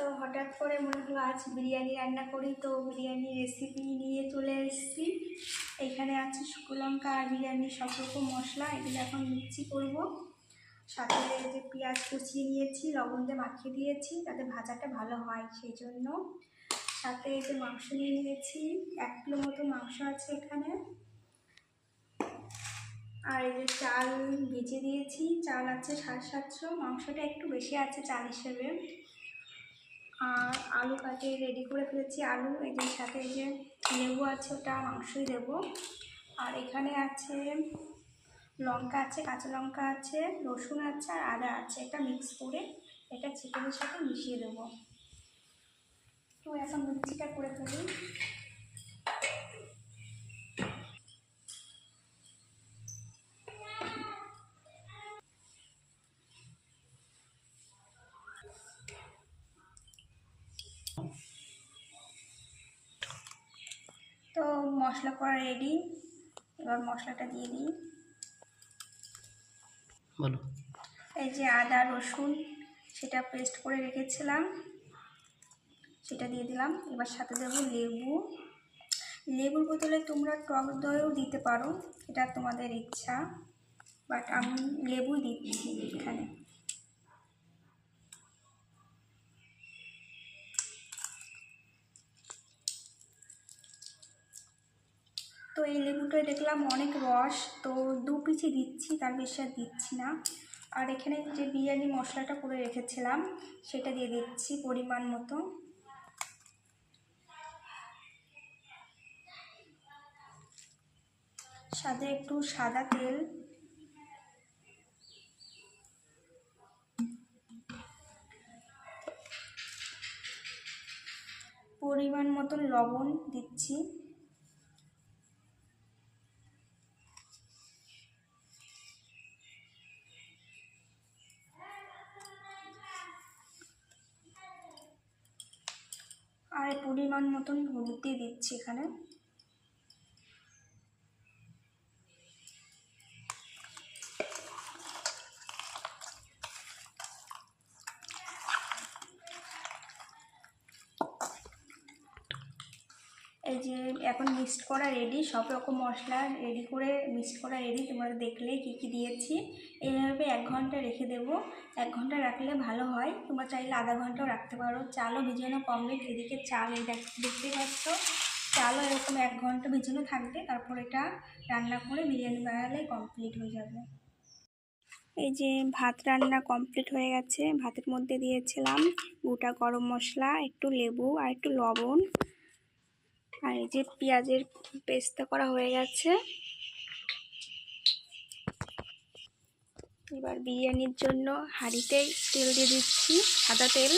তো হঠাৎ করে মনে হলো আজ বিরিয়ানি রান্না করি, তো বিরিয়ানি রেসিপি নিয়ে চলে এসেছি। এখানে আছে শুকনো লঙ্কা আর বিরিয়ানির সব রকম মশলা, এগুলো এখন মিক্সি করব। সাথে যে পেঁয়াজ কুচিয়ে নিয়েছি, লবণ দিয়ে মাখিয়ে দিয়েছি যাতে ভাজাটা ভালো হয় সেই জন্য। সাথে যে মাংস নিয়ে নিয়েছি, এক কিলো মতো মাংস আছে এখানে। আর এই যে চাল ভেজে দিয়েছি, চাল আছে সাড়ে সাতশো, মাংসটা একটু বেশি আছে চাল হিসেবে। আর আলু কাটে রেডি করে ফেলেছি আলু। এদের সাথে যে লেবু আছে, ওটা মাংসই দেবো। আর এখানে আছে লঙ্কা আছে, কাঁচা লঙ্কা আছে, রসুন আছে আর আদা আছে। এটা মিক্স করে এটা চিকেনের সাথে মিশিয়ে দেবো। তো এখন মিক্সিটা করে ফেলি। তো মশলা করা রেডি এবার মশলাটা দিয়ে দিই। বলো। এই যে আদা রসুন সেটা পেস্ট করে রেখেছিলাম। সেটা দিয়ে দিলাম। এবার সাথে দেবো লেবু। লেবুর বদলে তোমরা টক দইও দিতে পারো। এটা তোমাদের ইচ্ছা। বাট আমি লেবু দিচ্ছি এখানে। লেবুটায় দেখলাম অনেক রস, তো দু পিচি দিচ্ছি, তার বেশি আর দিচ্ছি না। আর এখানে যে বিরিয়ানি মশলাটা করে রেখেছিলাম, সেটা দিয়ে দিচ্ছি পরিমাণ মতো। সাথে একটু সাদা তেল। পরিমাণ মতন লবণ দিচ্ছি। পরিমাণ মতন হলুদ দিয়ে দিচ্ছি এখানে। এই যে এখন মিক্সড করা রেডি সব রকম মশলা রেডি করে মিক্সড করা রেডি তোমরা দেখলে কি কি দিয়েছি। এইভাবে এক ঘণ্টা রেখে দেবো। এক ঘণ্টা রাখলে ভালো হয়। তোমরা চাইলে আধা ঘন্টাও রাখতে পারো। চালও ভিজানো কমপ্লিট এদিকে চাল এই দেখ- দেখতেই পাচ্ছ? চালও এরকম এক ঘণ্টা ভিজানো থাকবে। তারপর এটা রান্না করে বিরিয়ানি বানালে কমপ্লিট হয়ে যাবে। এই যে ভাত রান্না কমপ্লিট হয়ে গেছে। ভাতের মধ্যে দিয়েছিলাম গোটা গরম মশলা, একটু লেবু আর একটু লবণ। আর এই যে পেঁয়াজের পেস্তা করা হয়ে গেছে। এবার বিরিয়ানির জন্য হাঁড়িতে তেল দিয়ে দিচ্ছি, সাদা তেল।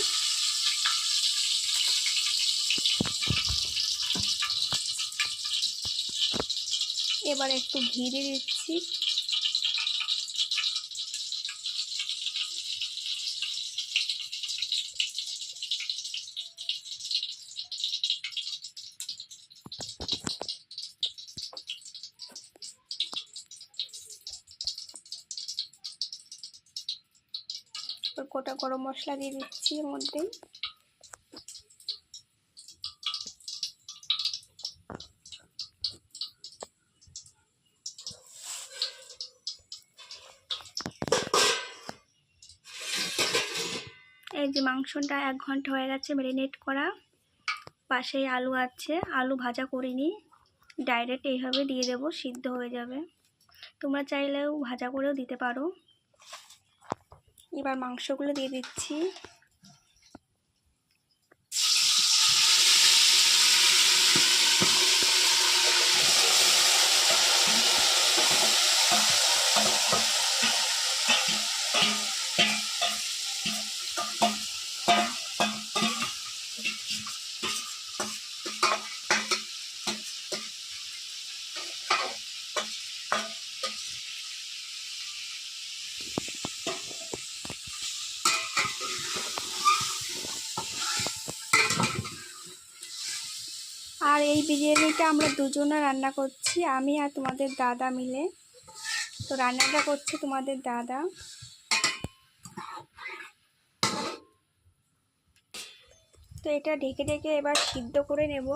এবার একটু ঘি দিয়ে দিচ্ছি। এবার গোটা গরম মশলা দিয়ে দিচ্ছি এর মধ্যে এই যে মাংসটা এক ঘণ্টা হয়ে গেছে ম্যারিনেট করা। পাশেই আলু আছে, আলু ভাজা করিনি ডাইরেক্ট এইভাবে দিয়ে দেবো, সিদ্ধ হয়ে যাবে। তোমরা চাইলেও ভাজা করেও দিতে পারো। এবার মাংসগুলো দিয়ে দিচ্ছি। আর এই বিরিয়ানিটা আমরা দুজনে রান্না করছি, আমি আর তোমাদের দাদা মিলে। তো রান্নাটা করছে তোমাদের দাদা। তো এটা ঢেকে ঢেকে এবার সিদ্ধ করে নেব।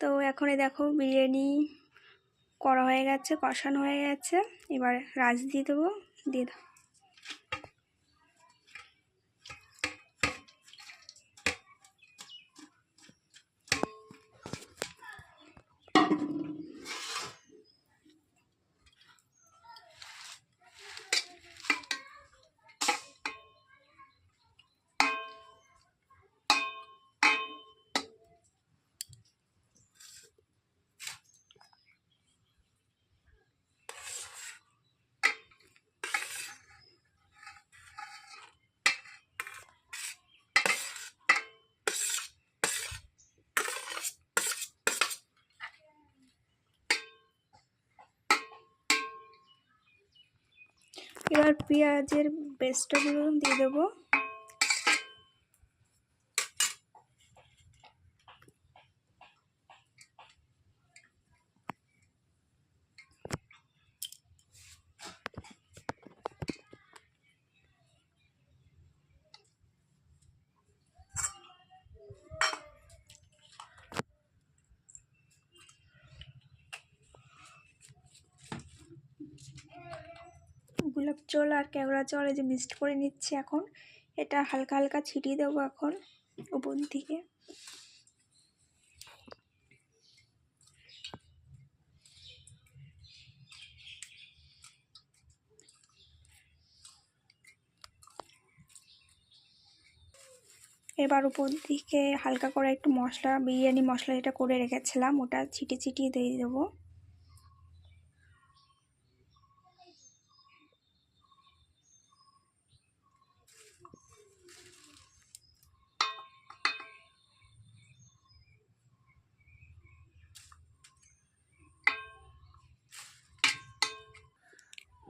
তো এখন দেখো বিরিয়ানি করা হয়ে গেছে, কষানো হয়ে গেছে। এবার রাজ দিয়ে দেবো, দিয়ে দাও। এবার পেঁয়াজের বেস্টটা দিয়ে দেবো। গোলাপ জল আর কেওড়া জল এই যে মিক্সড করে নিচ্ছি এখন। এটা হালকা হালকা ছিটিয়ে দেবো এখন উপর দিকে। এবার উপর দিকে হালকা করে একটু মশলা, বিরিয়ানি মশলা যেটা করে রেখেছিলাম, ওটা ছিটিয়ে ছিটিয়ে দিয়ে দেবো।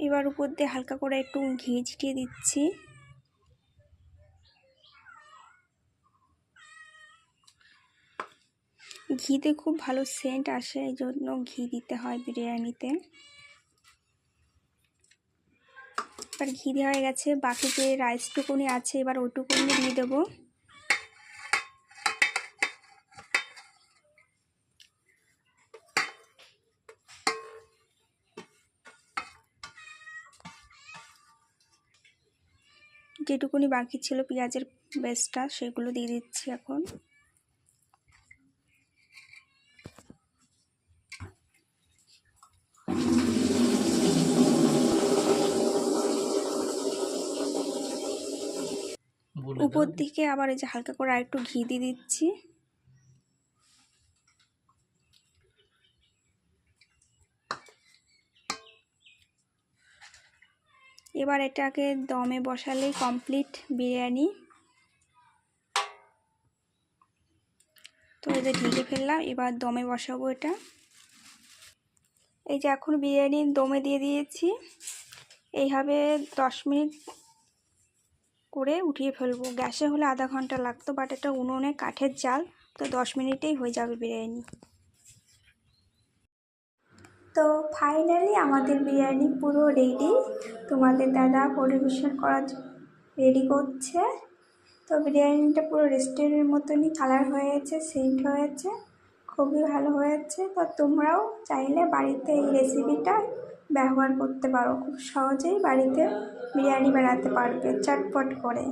এবার উপর দিয়ে হালকা করে একটু ঘি ছিটিয়ে দিচ্ছি। ঘিতে খুব ভালো সেন্ট আসে, এই জন্য ঘি দিতে হয় বিরিয়ানিতে। এবার ঘি দেওয়া হয়ে গেছে, বাকি যে রাইসটুকুনি আছে এবার ওটুকুনি দিয়ে দেবো। যেটুকুনি বাকি ছিল পেঁয়াজের বেসটা সেগুলো দিয়ে দিচ্ছি এখন। উপর দিকে আবার এই যে হালকা করে আরেকটু ঘি দিয়ে দিচ্ছি। এবার এটাকে দমে বসালেই কমপ্লিট বিরিয়ানি। তো যে ঢেকে ফেললাম, এবার দমে বসাবো এটা। এই যে এখন বিরিয়ানি দমে দিয়ে দিয়েছি। এইভাবে দশ মিনিট করে উঠিয়ে ফেলব। গ্যাসে হলে আধা ঘণ্টা লাগতো বাট এটা উনুনে কাঠের জাল, তো দশ মিনিটেই হয়ে যাবে বিরিয়ানি। তো ফাইনালি আমাদের বিরিয়ানি পুরো রেডি তোমাদের দাদা পরিবেশন করার রেডি করছে। তো বিরিয়ানিটা পুরো রেস্টুরেন্টের মতনই কালার হয়েছে সেন্ট হয়েছে, খুবই ভালো হয়েছে। তো তোমরাও চাইলে বাড়িতে এই রেসিপিটা ব্যবহার করতে পারো। খুব সহজেই বাড়িতে বিরিয়ানি বানাতে পারবে, চটপট করে।